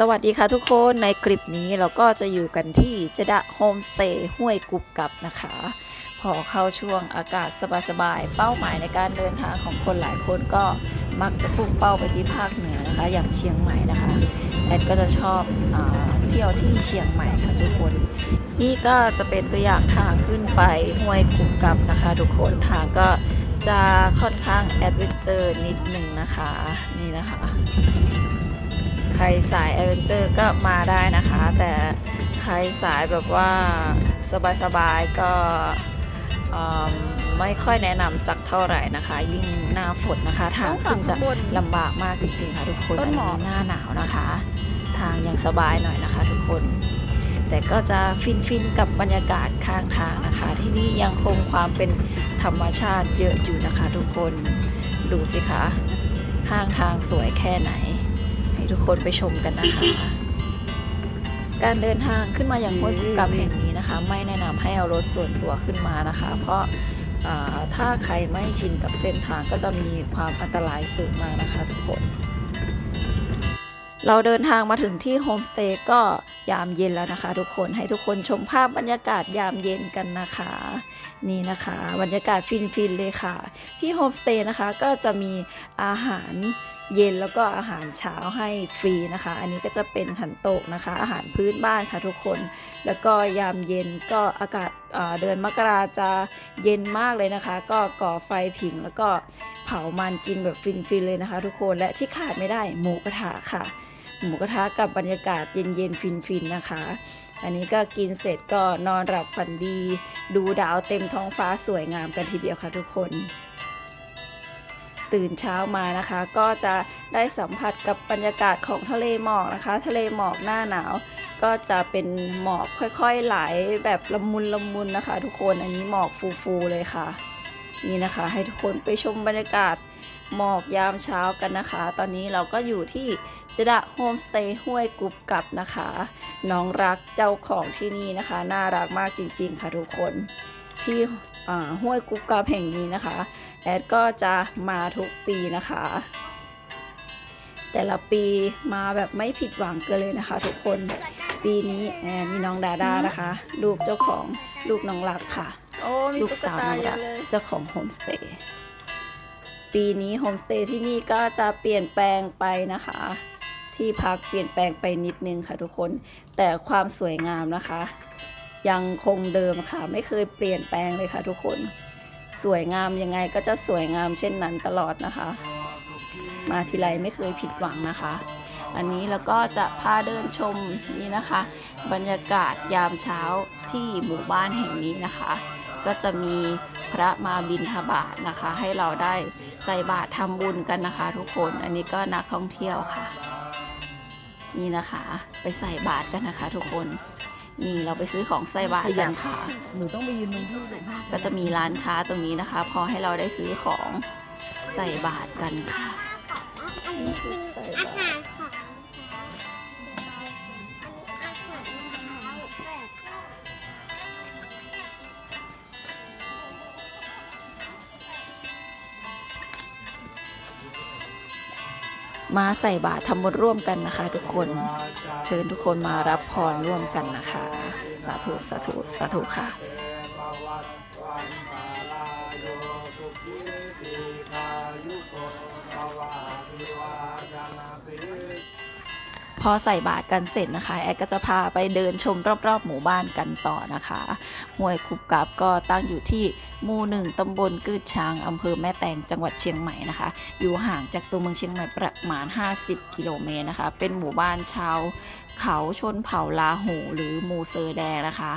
สวัสดีค่ะทุกคนในคลิปนี้เราก็จะอยู่กันที่เจดะโฮมสเตย์ห้วยกุบกับนะคะ พอเข้าช่วงอากาศสบายๆ เป้าหมายในการเดินทางของคนหลายคนก็มักจะพุ่งเป้าไปที่ภาคเหนือนะคะ อย่างเชียงใหม่นะคะแอดก็จะชอบอเที่ยวที่เชียงใหม่ค่ะทุกคน นี่ก็จะเป็นตัวอย่างทางขึ้นไปห้วยกุบกับนะคะ ทุกคนทางก็จะค่อนข้างแอดเวนเจอร์นิดหนึ่งนะคะ นี่นะคะ ใครสายแอดเวนเจอร์ก็มาได้นะคะ แต่ใครสายแบบว่าสบายๆก็อืมไม่ค่อยแนะนำสักเท่าไหร่นะคะ ยิ่งหน้าฝนนะคะทางขึ้นจะลำบากมากจริงๆค่ะทุกคนต้นหมอกอัหน้าหนาวนะคะ ทางยังสบายหน่อยนะคะ ทุกคน แต่ก็จะฟินๆกับบรรยากาศข้างทางนะคะ ที่นี่ยังคงความเป็นธรรมชาติเยอะอยู่นะคะ ทุกคนดูสิคะข้างทางสวยแค่ไหน ให้ทุกคนไปชมกันนะคะ การเดินทางขึ้นมาอย่างห้วยกุบกับแห่งนี้นะคะ ไม่แนะนำให้เอารถส่วนตัวขึ้นมานะคะ เพราะาถ้าใครไม่ชินกับเส้นทางก็จะมีความอันตรายสูงมากนะคะทุกคน เราเดินทางมาถึงที่โฮมสเตย์ก็ ยามเย็นแล้วนะคะ ทุกคนให้ทุกคนชมภาพบรรยากาศยามเย็นกันนะคะ นี่นะคะ บรรยากาศฟินๆเลยค่ะ ที่โฮมสเตย์นะคะก็จะมีอาหารเย็นแล้วก็อาหารเช้าให้ฟรีนะคะ อันนี้ก็จะเป็นขันโตกนะคะ อาหารพื้นบ้านค่ะทุกคน แล้วก็ยามเย็นก็อากาศเดือนมกราจะเย็นมากเลยนะคะ ก็ก่อไฟผิงแล้วก็เผามันกินแบบฟินๆเลยนะคะ ทุกคนและที่ขาดไม่ได้หมูกระทะค่ะ หมูกระทะกับบรรยากาศเย็นๆ ฟินๆ นะคะ อันนี้ก็กินเสร็จก็นอนหลับฝันดี ดูดาวเต็มท้องฟ้าสวยงามกันทีเดียวค่ะทุกคน ตื่นเช้ามานะคะ ก็จะได้สัมผัสกับบรรยากาศของทะเลหมอกนะคะ ทะเลหมอกหน้าหนาวก็จะเป็นหมอกค่อยๆไหลแบบละมุนละมุนนะคะ ทุกคนอันนี้หมอกฟูๆเลยค่ะ นี่นะคะ ให้ทุกคนไปชมบรรยากาศ หมอกยามเช้ากันนะคะ ตอนนี้เราก็อยู่ที่เจดะโฮมสเตย์ห้วยกุบกับนะคะ น้องรักเจ้าของที่นี่นะคะ น่ารักมากจริงๆค่ะทุกคน ที่อ่าห้วยกุบกับแห่งนี้นะคะ แอดก็จะมาทุกปีนะคะ แต่ละปีมาแบบไม่ผิดหวังกันเลยนะคะ ทุกคน ปีนี้แอนมีน้องดาดานะคะ ลูกเจ้าของลูกน้องรักค่ะโอ้มีลูกตุ๊กสาวตาน้องเยรัอะกเลยเจ้าของโฮมสเตย์ ปีนี้โฮมสเตย์ที่นี่ก็จะเปลี่ยนแปลงไปนะคะ ที่พักเปลี่ยนแปลงไปนิดนึงค่ะทุกคน แต่ความสวยงามนะคะ ยังคงเดิมค่ะ ไม่เคยเปลี่ยนแปลงเลยค่ะทุกคน สวยงามยังไงก็จะสวยงามเช่นนั้นตลอดนะคะ มาทีไรไม่เคยผิดหวังนะคะ อันนี้เราก็จะพาเดินชมนี่นะคะ บรรยากาศยามเช้าที่หมู่บ้านแห่งนี้นะคะ ก็จะมีพระมาบิณฑบาตนะคะ ให้เราได้ใส่บาตรทำบุญกันนะคะ ทุกคนอันนี้ก็นักท่องเที่ยวค่ะ นี่นะคะ ไปใส่บาตรกันนะคะ ทุกคนนี่เราไปซื้อของใส่บาตรกันค่ะหนูต้องไปยืนตรงที่เด็กให้ก็จะมีร้านค้าตรงนี้นะคะ พอให้เราได้ซื้อของใส่บาตรกันค่ะนี่คือใส่บาตร มาใส่บาตรทำบุญร่วมกันนะคะ ทุกคนเชิญทุกคนมารับพรร่วมกันนะคะ สาธุสาธุสาธุค่ะ พอใส่บาตรกันเสร็จนะคะ แอดก็จะพาไปเดินชมรอบๆ หมู่บ้านกันต่อนะคะห้วยคุบกับก็ตั้งอยู่ที่หมู่หนึ่งตำบลกืดช้างอำเภอแม่แตงจังหวัดเชียงใหม่นะคะ อยู่ห่างจากตัวเมืองเชียงใหม่ประมาณ 50 กิโลเมตรนะคะ เป็นหมู่บ้านชาวเขาชนเผ่าลาหูหรือหมู่เซอร์แดงนะคะ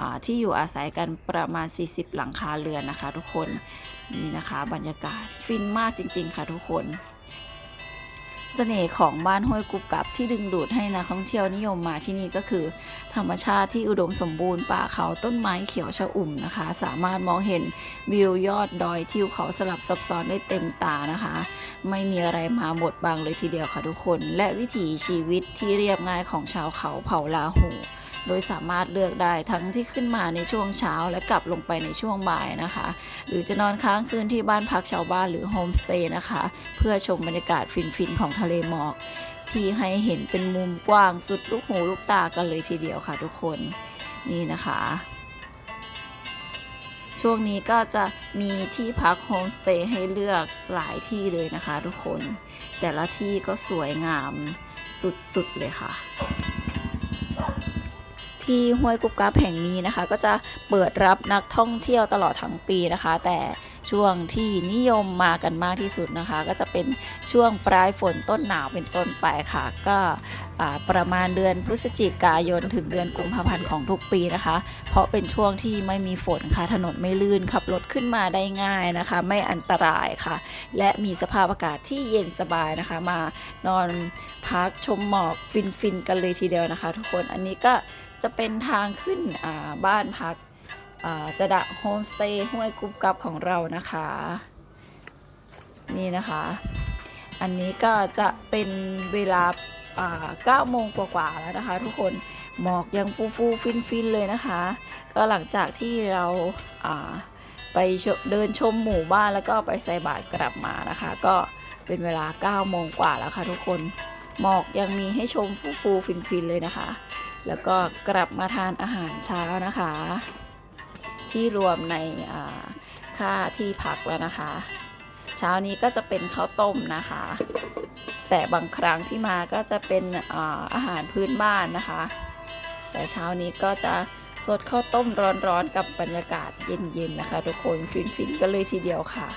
อ่าที่อยู่อาศัยกันประมาณ 40 หลังคาเรือนนะคะ ทุกคนนี่นะคะบรรยากาศฟินมากจริง ๆ ค่ะทุกคน เสน่ห์ของบ้านห้วยกุบกับที่ดึงดูดให้นักท่องเที่ยวนิยมมาที่นี่ก็คือ ธรรมชาติที่อุดมสมบูรณ์ป่าเขาต้นไม้เขียวชอุ่มนะคะ สามารถมองเห็นวิวยอดดอยทิวเขาสลับซับซ้อนได้เต็มตานะคะ ไม่มีอะไรมาบดบังเลยทีเดียวค่ะทุกคน และวิถีชีวิตที่เรียบง่ายของชาวเขาเผ่าลาหู โดยสามารถเลือกได้ทั้งที่ขึ้นมาในช่วงเช้าและกลับลงไปในช่วงบ่ายนะคะ หรือจะนอนค้างคืนที่บ้านพักชาวบ้านหรือโฮมสเตย์นะคะ เพื่อชมบรรยากาศฟินๆของทะเลหมอก ที่ให้เห็นเป็นมุมกว้างสุดลูกหูลูกตากันเลยทีเดียวค่ะทุกคนนี่นะคะช่วงนี้ก็จะมีที่พักโฮมสเตย์ให้เลือกหลายที่เลยนะคะทุกคน แต่ละที่ก็สวยงามสุดๆเลยค่ะ ที่ห้วยกุบกาบแห่งนี้นะคะ ก็จะเปิดรับนักท่องเที่ยวตลอดทั้งปีนะคะ แต่ ช่วงที่นิยมมากันมากที่สุดนะคะ ก็จะเป็นช่วงปลายฝนต้นหนาวเป็นต้นไปค่ะ ก็ประมาณเดือนพฤศจิกายนถึงเดือนกุมภาพันธ์ของทุกปีนะคะ เพราะเป็นช่วงที่ไม่มีฝนค่ะ ถนนไม่ลื่นขับรถขึ้นมาได้ง่ายนะคะ ไม่อันตรายค่ะ และมีสภาพอากาศที่เย็นสบายนะคะ มานอนพักชมหมอกฟินๆกันเลยทีเดียวนะคะ ทุกคนอันนี้ก็จะเป็นทางขึ้นบ้านพัก จะดะโฮมสเตย์ห้วยกุบกับของเรานะคะ นี่นะคะ อันนี้ก็จะเป็นเวลาอ่า9โมงกว่าๆแล้วนะคะ ทุกคนหมอกยังฟูฟูฟินฟินเลยนะคะ ก็หลังจากที่เราาไปเดินชมหมู่บ้านแล้วก็ไปใส่บาตรกลับมานะคะ ก็เป็นเวลา9โมงกว่าแล้วค่ะทุกคนหมอกยังมีให้ชมฟูฟูฟินฟินเลยนะคะ แล้วก็กลับมาทานอาหารเช้านะคะ ที่รวมในค่าที่พักแล้วนะคะ เช้านี้ก็จะเป็นข้าวต้มนะคะ แต่บางครั้งที่มาก็จะเป็นอาอาหารพื้นบ้านนะคะ แต่เช้านี้ก็จะสดข้าวต้มร้อนๆกับบรรยากาศเย็นๆนะคะ ทุกคนฟินๆกันเลยทีเดียวค่ะ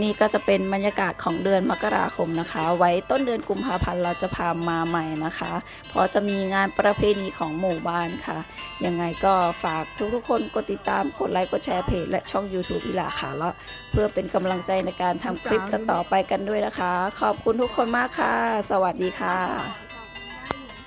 นี่ก็จะเป็นบรรยากาศของเดือนมกราคมนะคะ ไว้ต้นเดือนกุมภาพันธ์เราจะพามาใหม่นะคะ เพราะจะมีงานประเพณีของหมู่บ้านค่ะ ยังไงก็ฝากทุกๆคนกดติดตามกดไลค์กดแชร์เพจและช่อง YouTube อีหลาค่ะแล้วเพื่อเป็นกำลังใจในการทำคลิปต่อๆไปกันด้วยนะคะ ขอบคุณทุกคนมากค่ะ สวัสดีค่ะ